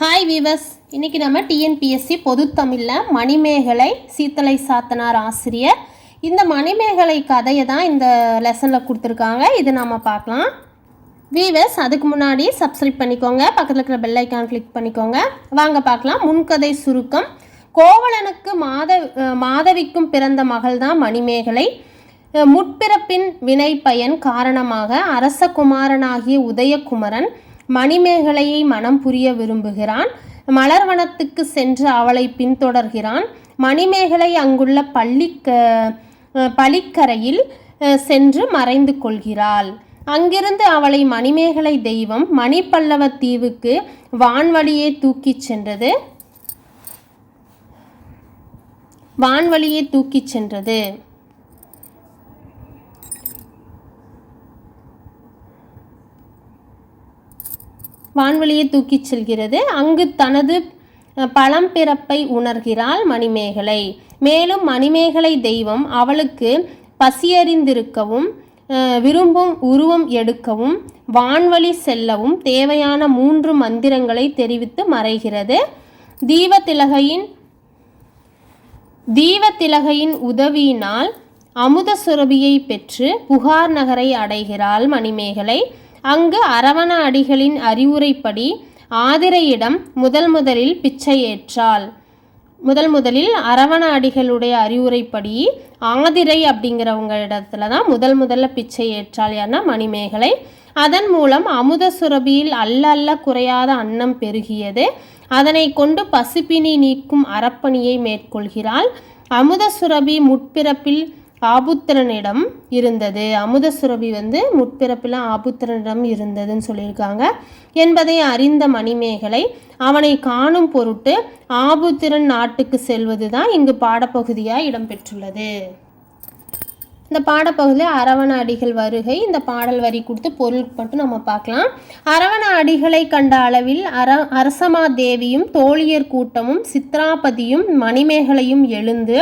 Hi viewers இன்றைக்கி நம்ம TNPSC பொதுத்தமிழில் மணிமேகலை சீத்தலை சாத்தனார் ஆசிரியர். இந்த மணிமேகலை கதையை தான் இந்த லெசனில் கொடுத்துருக்காங்க. இது நம்ம பார்க்கலாம். வீவர்ஸ் அதுக்கு முன்னாடி சப்ஸ்கிரைப் பண்ணிக்கோங்க. பக்கத்தில் இருக்கிற பெல் ஐக்கான் கிளிக் பண்ணிக்கோங்க. வாங்க பார்க்கலாம். முன்கதை சுருக்கம். கோவலனுக்கு மாத மாதவிக்கும் பிறந்த மகள் தான் மணிமேகலை. முற்பிறப்பின் வினை பயன் காரணமாக அரசகுமாரனாகிய உதயகுமரன் மணிமேகலையை மனம் புரிய விரும்புகிறான். மலர்வனத்துக்கு சென்று அவளை பின்தொடர்கிறான். மணிமேகலை அங்குள்ள பள்ளி அஹ் சென்று மறைந்து கொள்கிறாள். அங்கிருந்து அவளை மணிமேகலை தெய்வம் மணிப்பல்லவ தீவுக்கு வான்வழியே தூக்கிச் சென்றது. வான்வழியே தூக்கிச் சென்றது. வான்வெளியை தூக்கிச் செல்கிறது. அங்கு தனது பழம்பிறப்பை உணர்கிறாள் மணிமேகலை. மேலும் மணிமேகலை தெய்வம் அவளுக்கு பசியறிந்திருக்கவும் விரும்பும் உருவம் எடுக்கவும் வான்வழி செல்லவும் தேவையான மூன்று மந்திரங்களை தெரிவித்து மறைகிறது. தீபத்திலகையின் தீபத்திலகையின் உதவியினால் அமுத சுரபியை பெற்று புகார் நகரை அடைகிறாள் மணிமேகலை. அங்கு அரவண அடிகளின் அறிவுரைப்படி ஆதிரையிடம் முதல் முதலில் பிச்சை ஏற்றாள். முதல் முதலில் அரவண அடிகளுடைய அறிவுரைப்படி ஆதிரை அப்படிங்கிறவங்க இடத்துல தான் முதல் முதல்ல பிச்சை ஏற்றாள் யார்னா மணிமேகலை. அதன் மூலம் அமுத சுரபியில் அல்ல அல்ல குறையாத அன்னம் பெருகியது. அதனை கொண்டு பசிப்பினி நீக்கும் அறப்பணியை மேற்கொள்கிறாள். அமுத சுரபி முற்பிறப்பில் ஆபுத்திரனிடம் இருந்தது. அமுத சுரபி வந்து முற்பிறப்பில் ஆபுத்திரனிடம் இருந்ததுன்னு சொல்லியிருக்காங்க. என்பதை அறிந்த மணிமேகலை அவனை காணும் பொருட்டு ஆபுத்திரன் நாட்டுக்கு செல்வது தான் இங்கு பாடப்பகுதியாக இடம்பெற்றுள்ளது. இந்த பாடப்பகுதியில் அரவண அடிகள் வருகை இந்த பாடல் வரி கொடுத்து பொருள் மட்டும் நம்ம பார்க்கலாம். அரவண அடிகளை கண்ட அளவில் அர அரசமா தேவியும் தோழியர் கூட்டமும் சித்ராபதியும் மணிமேகலையும் எழுந்து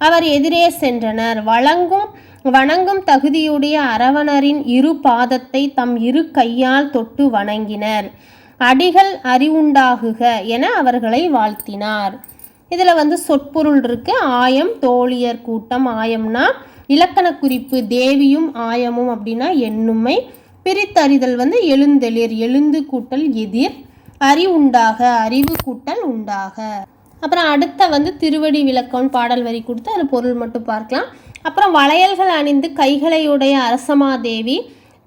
அவர் எதிரே சென்றனர். வழங்கும் வணங்கும் தகுதியுடைய அரவணரின் இரு பாதத்தை தம் இரு கையால் தொட்டு வணங்கினர். அடிகள் அறிவுண்டாகுக என அவர்களை வாழ்த்தினார். இதில் வந்து சொற்பொருள் இருக்கு. ஆயம் தோழியர் கூட்டம். ஆயம்னா இலக்கண குறிப்பு. தேவியும் ஆயமும் அப்படின்னா எண்ணுமை. பிரித்தறிதல் வந்து எழுந்தெளிர். எழுந்து கூட்டல் எதிர். அறிவுண்டாக அறிவு கூட்டல் உண்டாக. அப்புறம் அடுத்த வந்து திருவடி விளக்கம் பாடல் வரி கொடுத்து அதில் பொருள் மட்டும் பார்க்கலாம். அப்புறம் வளையல்கள் அணிந்து கைகளையுடைய அரசமாதேவி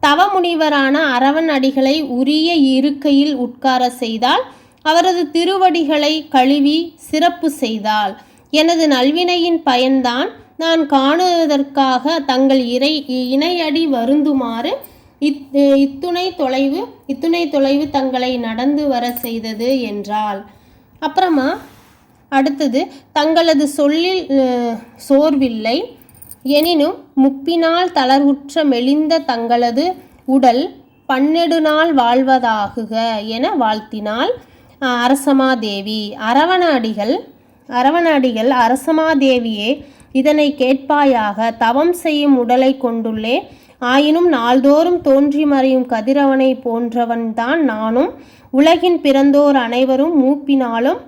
தவமுனிவரான அரவன் அடிகளை உரிய இருக்கையில் உட்கார செய்தால் அவரது திருவடிகளை கழுவி சிறப்பு செய்தால் எனது நல்வினையின் பயன்தான் நான் காணுவதற்காக தங்கள் இறை இணையடி வருந்துமாறு இத் இத்துணை தொலைவு இத்துணை தொலைவு தங்களை நடந்து வர செய்தது என்றால் அப்புறமா அடுத்தது தங்களது சொல்லில் சோர்வில்லை. எனினும் முப்பினால் தளர்வுற்ற மெலிந்த தங்களது உடல் பன்னெடு நாள் வாழ்வதாகுக என வாழ்த்தினாள் அரசமாதேவி. அரவணாடிகள் அரவணாடிகள் அரசமாதேவியே இதனை கேட்பாயாக தவம் செய்யும் உடலை கொண்டுள்ளே ஆயினும் நாள்தோறும் தோன்றி மறையும் கதிரவனை போன்றவன்தான் நானும் உலகின் பிறந்தோர் அனைவரும் மூப்பினாலும்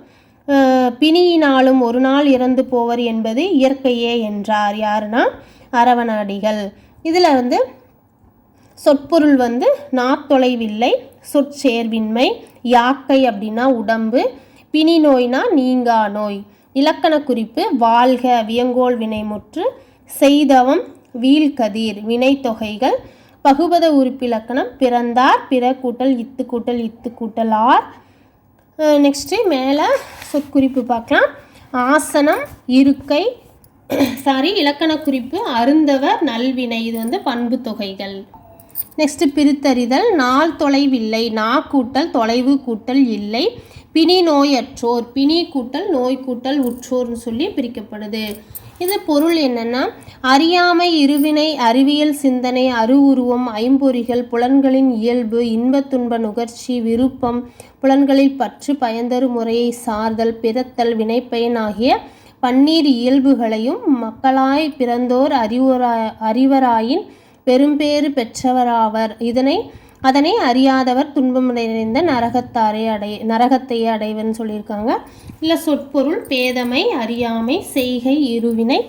பிணியினாலும் ஒரு நாள் இறந்து போவர் என்பது இயற்கையே என்றார். யாருன்னா? அரவணாடிகள். இதில் வந்து சொற்பொருள் வந்து நாத்தொலைவில்லை சொற்சேர்வின்மை யாக்கை அப்படின்னா உடம்பு பிணி நோய்னா நீங்கா நோய் இலக்கண குறிப்பு வாழ்க வியங்கோல் வினைமுற்று செய்தவம் வீழ்கதிர் வினைத்தொகைகள் பகுபத உறுப்பிலக்கணம் பிறந்தார் பிற கூட்டல் இத்து கூட்டல் இத்து கூட்டல் ஆர் நெக்ஸ்ட்டு மேலே சொற்குறிப்பு பார்க்கலாம். ஆசனம் இருக்கை சாரி இலக்கண குறிப்பு அருந்தவர் நல்வினை இது வந்து பண்பு தொகைகள். நெக்ஸ்ட்டு பிரித்தறிதல் நாள் தொலைவில்லை நா கூட்டல் தொலைவு கூட்டல் இல்லை பிணி நோயற்றோர் பிணி கூட்டல் நோய் கூட்டல் உற்றோர்னு சொல்லி பிரிக்கப்படுது. இது பொருள் என்னன்னா அறியாமை இருவினை அறிவியல் சிந்தனை அருவுருவம் ஐம்பொறிகள் புலன்களின் இயல்பு இன்பத் துன்ப நுகர்ச்சி விருப்பம் புலன்களில் பற்று பயந்தரு முறையை சார்தல் பிறத்தல் வினைப்பயன் ஆகிய பன்னீர் இயல்புகளையும் மக்களாய் பிறந்தோர் அறிவுரா அறிவராயின் பெரும்பேறு பெற்றவராவர். இதனை அதனை அறியாதவர் துன்பம் நிறைந்த நரகத்தாரை அடை நரகத்தையே அடைவன் சொல்லியிருக்காங்க. இல்லை சொற்பொருள் பேதமை அறியாமை செய்கை இருவினை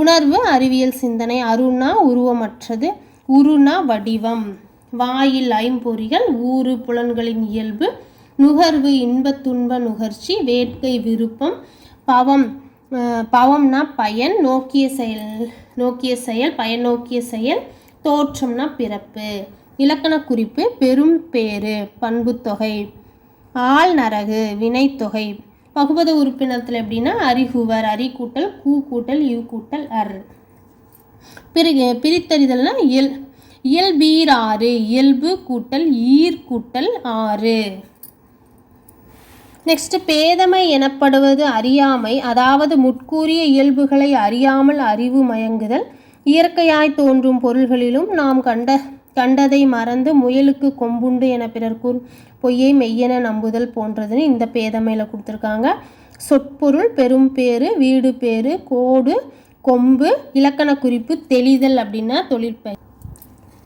உணர்வு அறிவியல் சிந்தனை அருணா உருவமற்றது. உருணா வடிவம். வாயில் ஐம்பொறிகள் ஊறு புலன்களின் இயல்பு. நுகர்வு இன்பத் துன்ப நுகர்ச்சி வேட்கை விருப்பம். பவம் பவம்னா பயன் நோக்கிய செயல் நோக்கிய செயல் பயன் நோக்கிய செயல். தோற்றம்னா பிறப்பு. இலக்கண குறிப்பு பெரும் பேறு பண்புத்தொகை ஆள் நரகு வினைத்தொகை. பகுபத உறுப்பினத்தில் எப்படின்னா அறிகுவர் அரி கூட்டல் கூ கூட்டல் யூ கூட்டல் அர். பிறகு பிரித்தறிதல்னா இயல். இயல்பீர் ஆறு இயல்பு கூட்டல் ஈர் கூட்டல் ஆறு. நெக்ஸ்ட் பேதமை எனப்படுவது அறியாமை அதாவது முற்கூறிய இயல்புகளை அறியாமல் அறிவு மயங்குதல். இயற்கையாய் தோன்றும் பொருள்களிலும் நாம் கண்ட கண்டதை மறந்து முயலுக்கு கொம்புண்டு என பிறர் பொய்யை மெய்யென நம்புதல் போன்றதுன்னு இந்த பேதமையில் கொடுத்துருக்காங்க. சொற்பொருள் பெரும் பேரு வீடு பேரு கோடு கொம்பு இலக்கண குறிப்பு தெளிதல் அப்படின்னா தொழிற்பயிர்.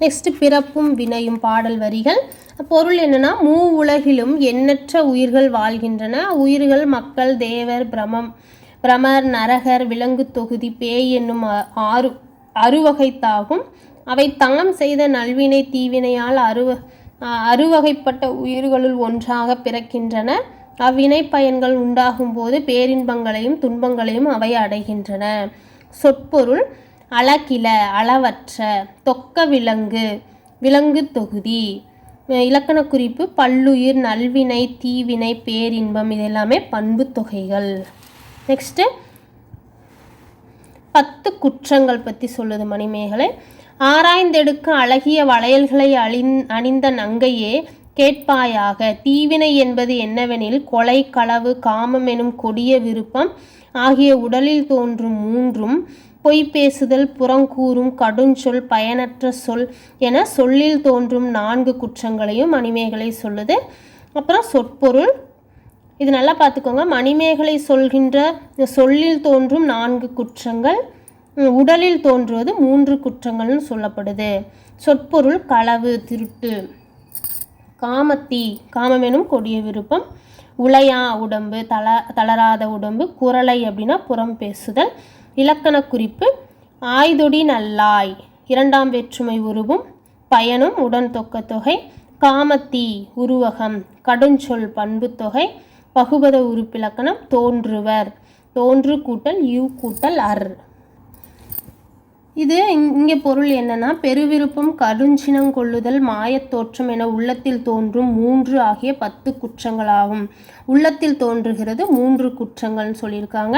நெக்ஸ்ட் பிறப்பும் வினையும் பாடல் வரிகள். பொருள் என்னன்னா மூ உலகிலும் எண்ணற்ற உயிர்கள் வாழ்கின்றன. உயிர்கள் மக்கள் தேவர் பிரமம் பிரமர் நரகர் விலங்கு தொகுதி பேய் என்னும் ஆறு அறுவகைத்தாகும். அவை தாம் செய்த நல்வினை தீவினையால் அருவ அறுவகைப்பட்ட உயிர்களுள் ஒன்றாக பிறக்கின்றன. அவ்வினை பயன்கள் உண்டாகும் போது பேரின்பங்களையும் துன்பங்களையும் அவை அடைகின்றன. சொற்பொருள் அளக்கில அளவற்ற தொக்க விலங்கு விலங்கு தொகுதி. இலக்கண குறிப்பு பல்லுயிர் நல்வினை தீவினை பேரின்பம் இதெல்லாமே பண்பு தொகைகள். நெக்ஸ்ட்டு பத்து குற்றங்கள் பற்றி சொல்லுது மணிமேகலை. ஆராய்ந்தெடுக்க அழகிய வளையல்களை அழிந் அணிந்த நங்கையே கேட்பாயாக. தீவினை என்பது என்னவெனில் கொலை களவு காமம் எனும் கொடிய விருப்பம் ஆகிய உடலில் தோன்றும் மூன்றும் பொய் பேசுதல் புறங்கூறும் கடுஞ்சொல் பயனற்ற சொல் என சொல்லில் தோன்றும் நான்கு குற்றங்களையும் மணிமேகலை சொல்லுது. அப்புறம் சொற்பொருள். இது நல்லா பார்த்துக்கோங்க. மணிமேகலை சொல்கின்ற சொல்லில் தோன்றும் நான்கு குற்றங்கள். உடலில் தோன்றுவது மூன்று குற்றங்கள்னு சொல்லப்படுது. சொற்பொருள் களவு திருட்டு. காமத்தி காமமெனும் கொடிய விருப்பம். உளையா உடம்பு தள தளராத உடம்பு குரலை அப்படின்னா புறம் பேசுதல். இலக்கண குறிப்பு ஆய்தொடி நல்லாய். இரண்டாம் வேற்றுமை உருவும். பயனும் உடன் தொக்க தொகை. காமத்தி உருவகம். கடுஞ்சொல் தொகை. பகுபத உறுப்பிலக்கணம் தோன்றுவர். தோன்று கூட்டல் யூ கூட்டல் அர். இது இங்கே பொருள் என்னன்னா பெருவிருப்பம் கருஞ்சினம் கொள்ளுதல் மாயத்தோற்றம் என உள்ளத்தில் தோன்றும் மூன்று ஆகிய பத்து குற்றங்களாகும். உள்ளத்தில் தோன்றுகிறது மூன்று குற்றங்கள்னு சொல்லியிருக்காங்க.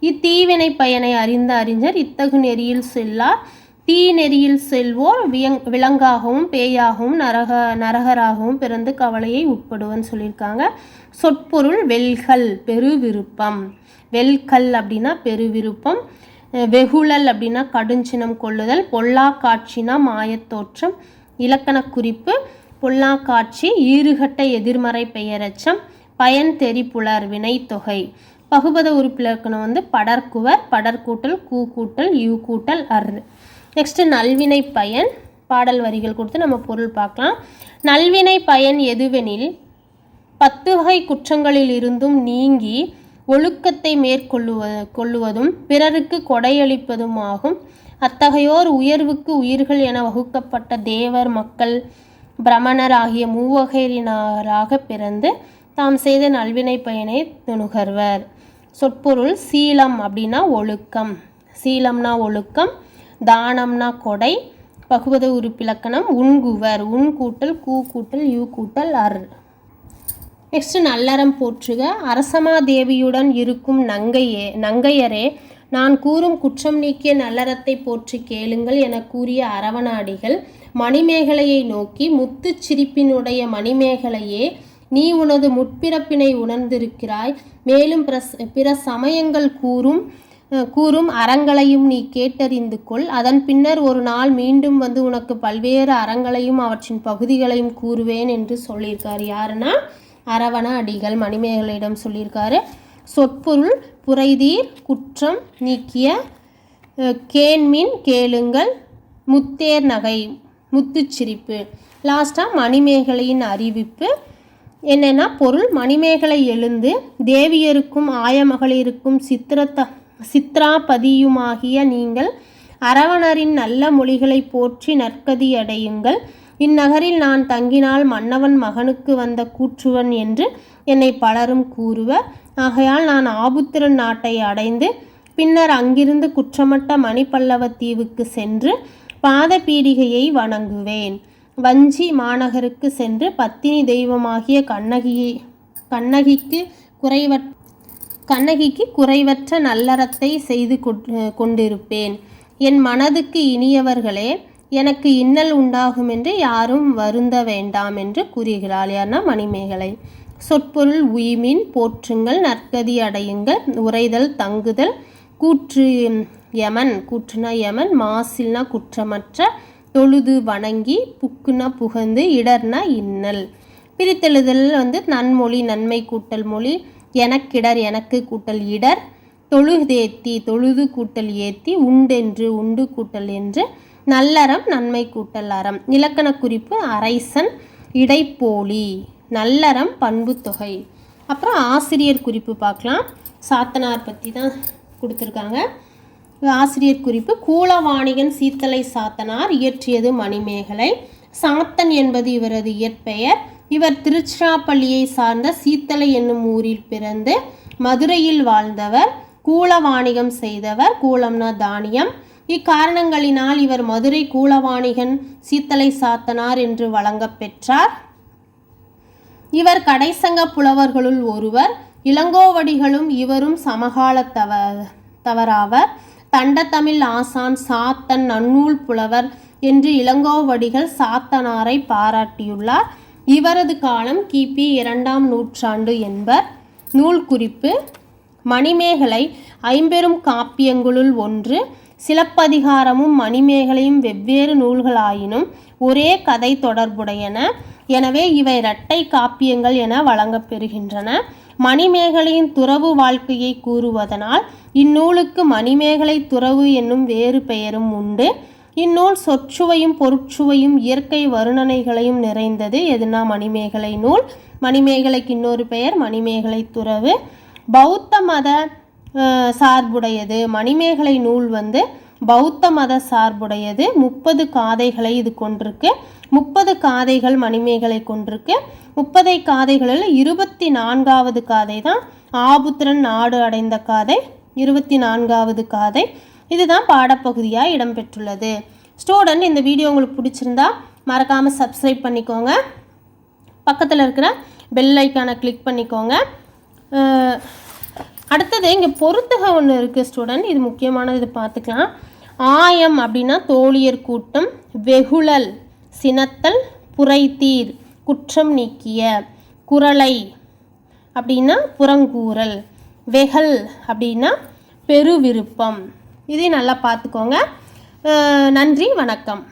இத்தீவினை பயனை அறிந்த அறிஞர் இத்தகு நெறியில் செல்லார். தீ நெறியில் செல்வோர் வியங் விலங்காகவும் பேயாகவும் நரக நரகராகவும் பிறந்து கவலையை உட்படுவன்னு சொல்லியிருக்காங்க. சொற்பொருள் வெல்கல் பெருவிருப்பம். வெல்கல் அப்படின்னா பெருவிருப்பம். வெகுழல் அப்படின்னா கடுஞ்சினம் கொள்ளுதல் பொல்லா காட்சினா மாயத்தோற்றம் இலக்கண குறிப்பு பொல்லா காட்சி ஈறுகட்ட எதிர்மறை பெயரச்சம் பயன் தெரிப்புலர் வினைத்தொகை பகுபத உறுப்பிலக்கணம் வந்து படர்குவர் படர்கூட்டல் கூ கூட்டல் யூ கூட்டல் அர். நெக்ஸ்ட்டு நல்வினை பயன் பாடல் வரிகள் கொடுத்து நம்ம பொருள் பார்க்கலாம். நல்வினை பயன் எதுவெனில் பத்து வகை குற்றங்களில் இருந்தும் நீங்கி ஒழுக்கத்தை மேற்கொள்ளுவ கொள்ளுவதும் பிறருக்கு கொடையளிப்பதுமாகும். அத்தகையோர் உயர்வுக்கு உயிர்கள் என வகுக்கப்பட்ட தேவர் மக்கள் பிரமணர் ஆகிய மூவகையினராக பிறந்து தாம் செய்த நல்வினை பயனை துணுகர்வர். சொற்பொருள் சீலம் அப்படின்னா ஒழுக்கம். சீலம்னா ஒழுக்கம் தானம்னா கொடை பகுவத உறுப்பிலக்கணம் உண்குவர். உன் கூட்டல் கூ கூட்டல் யூ கூட்டல் அர். நெக்ஸ்ட் நல்லறம் போற்றுக. அரசமாதேவியுடன் இருக்கும் நங்கையே நங்கையரே நான் கூறும் குற்றம் நீக்கிய நல்லறத்தை போற்றி கேளுங்கள் என கூறிய அரவணாடிகள் மணிமேகலையை நோக்கி முத்துச் சிரிப்பினுடைய மணிமேகலையே நீ உனது முற்பிறப்பினை உணர்ந்திருக்கிறாய். மேலும் பிரஸ் பிற சமயங்கள் கூறும் கூறும் அறங்களையும் நீ கேட்டறிந்து கொள். அதன் பின்னர் ஒரு நாள் மீண்டும் வந்து உனக்கு பல்வேறு அறங்களையும் அவற்றின் பகுதிகளையும் கூறுவேன் என்று சொல்லியிருக்கார். யாருன்னா அரவண அடிகள் மணிமேகலையிடம் சொல்லியிருக்காரு. சொற்பொருள் புரைதீர் குற்றம் நீக்கிய அஹ், கேண்மின் கேளுங்கள் முத்தேர் நகை முத்துச்சிரிப்பு. லாஸ்ட்டாக மணிமேகலையின் அறிவிப்பு. என்னென்னா பொருள் மணிமேகலை எழுந்து தேவியருக்கும் ஆயமகளிருக்கும் சித்திரத்த சித்ராபதியுமாகிய நீங்கள் அரவணரின் நல்ல மொழிகளை போற்றி நற்கதி அடையுங்கள். இந்நகரில் நான் தங்கினால் மன்னவன் மகனுக்கு வந்த கூற்றுவன் என்று என்னை பலரும் கூறுவர். ஆகையால் நான் ஆபுத்திரன் நாட்டை அடைந்து பின்னர் அங்கிருந்து குற்றமட்ட மணிப்பல்லவ தீவுக்கு சென்று பாத பீடிகையை வணங்குவேன். வஞ்சி மாநகருக்கு சென்று பத்தினி தெய்வமாகிய கண்ணகியை கண்ணகிக்கு குறைவற் கண்ணகிக்கு குறைவற்ற நல்லறத்தை செய்து கொண்டிருப்பேன். என் மனதுக்கு இனியவர்களே எனக்கு இன்னல் உண்டாகும் என்று யாரும் வருந்த வேண்டாம் என்று கூறுகிறாள். யார்னா மணிமேகலை. சொற்பொருள் உய்மின் போற்றுங்கள் நற்கதி அடையுங்கள் உரைதல் தங்குதல். கூற்று யமன் கூற்றுனா யமன் மாசில்னா குற்றமற்ற தொழுது வணங்கி புக்குனா புகந்து இடர்னா இன்னல். பிரித்தெழுதல் வந்து நன்மொழி நன்மை கூட்டல் மொழி எனக்கிடர் எனக்கு கூட்டல் இடர். தொழுதேத்தி தொழுது கூட்டல் ஏத்தி உண்டென்று உண்டு கூட்டல் என்று நல்லறம் நன்மை கூட்டல் அறம். இலக்கண குறிப்பு அரைசன் இடைப்போலி. நல்லறம் பண்புத்தொகை அப்புறம் ஆசிரியர் குறிப்பு பார்க்கலாம். சாத்தனார் பற்றி தான் கொடுத்துருக்காங்க. ஆசிரியர் குறிப்பு கூலவாணிகன் சீத்தலை சாத்தனார் இயற்றியது மணிமேகலை. சாத்தன் என்பது இவரது இயற்பெயர். இவர் திருச்சிராப்பள்ளியை சார்ந்த சீத்தலை என்னும் ஊரில் பிறந்து மதுரையில் வாழ்ந்தவர். கூலவாணிகம் செய்தவர். கூலம்னா தானியம். இக்காரணங்களினால் இவர் மதுரை கூலவாணிகன் சீத்தலை சாத்தனார் என்று வழங்கப் பெற்றார். இவர் கடைசங்க புலவர்களுள் ஒருவர் இளங்கோவடிகளும் இவரும் சமகாலத்தவ தவறாவர். தண்டத்தமிழ் ஆசான் சாத்தன் நன்னூல் புலவர் என்று இளங்கோவடிகள் சாத்தனாரை பாராட்டியுள்ளார். இவரது காலம் கிபி இரண்டாம் நூற்றாண்டு என்பர். நூல் குறிப்பு மணிமேகலை ஐம்பெரும் காப்பியங்களுள் ஒன்று சிலப்பதிகாரமும் மணிமேகலையும் வெவ்வேறு நூல்களாயினும் ஒரே கதை தொடர்புடையன. எனவே இவை இரட்டை காப்பியங்கள் என வழங்கப்பெறுகின்றன மணிமேகலையின் துறவு வாழ்க்கையை கூறுவதனால் இந்நூலுக்கு மணிமேகலை துறவு என்னும் வேறு பெயரும் உண்டு. இந்நூல் சொற்சுவையும் பொருட்சுவையும் இயற்கை வருணனைகளையும் நிறைந்தது. எதுனா மணிமேகலை நூல்? மணிமேகலைக்கு இன்னொரு பெயர் மணிமேகலை துறவு. பௌத்த மத சார்புடையது. மணிமேகலை நூல் வந்து பௌத்த மத சார்புடையது. முப்பது காதைகளை இது கொண்டிருக்கு. முப்பது காதைகள் மணிமேகலை கொண்டிருக்கு. முப்பதை காதைகளில் இருபத்தி நான்காவது காதை தான் ஆபுத்திரன் நாடு அடைந்த காதை. இருபத்தி நான்காவது காதை. இதுதான் பாடப்பகுதியாக இடம்பெற்றுள்ளது. ஸ்டூடெண்ட் இந்த வீடியோ உங்களுக்கு பிடிச்சிருந்தா மறக்காமல் சப்ஸ்கிரைப் பண்ணிக்கோங்க. பக்கத்தில் இருக்கிற பெல் ஐக்கானை கிளிக் பண்ணிக்கோங்க. அடுத்தது இங்கே பொறுத்துக ஒன்று இருக்குது ஸ்டூடெண்ட் இது முக்கியமானது இது பார்த்துக்கலாம். ஆயம் அப்படின்னா தோழியர் கூட்டம் வெகுழல் சினத்தல் புரைத்தீர் குற்றம் நீக்கிய குரலை அப்படின்னா புறங்கூறல் வெகல் அப்படின்னா பெருவிருப்பம். இதை நல்லா பார்த்துக்கோங்க. நன்றி வணக்கம்.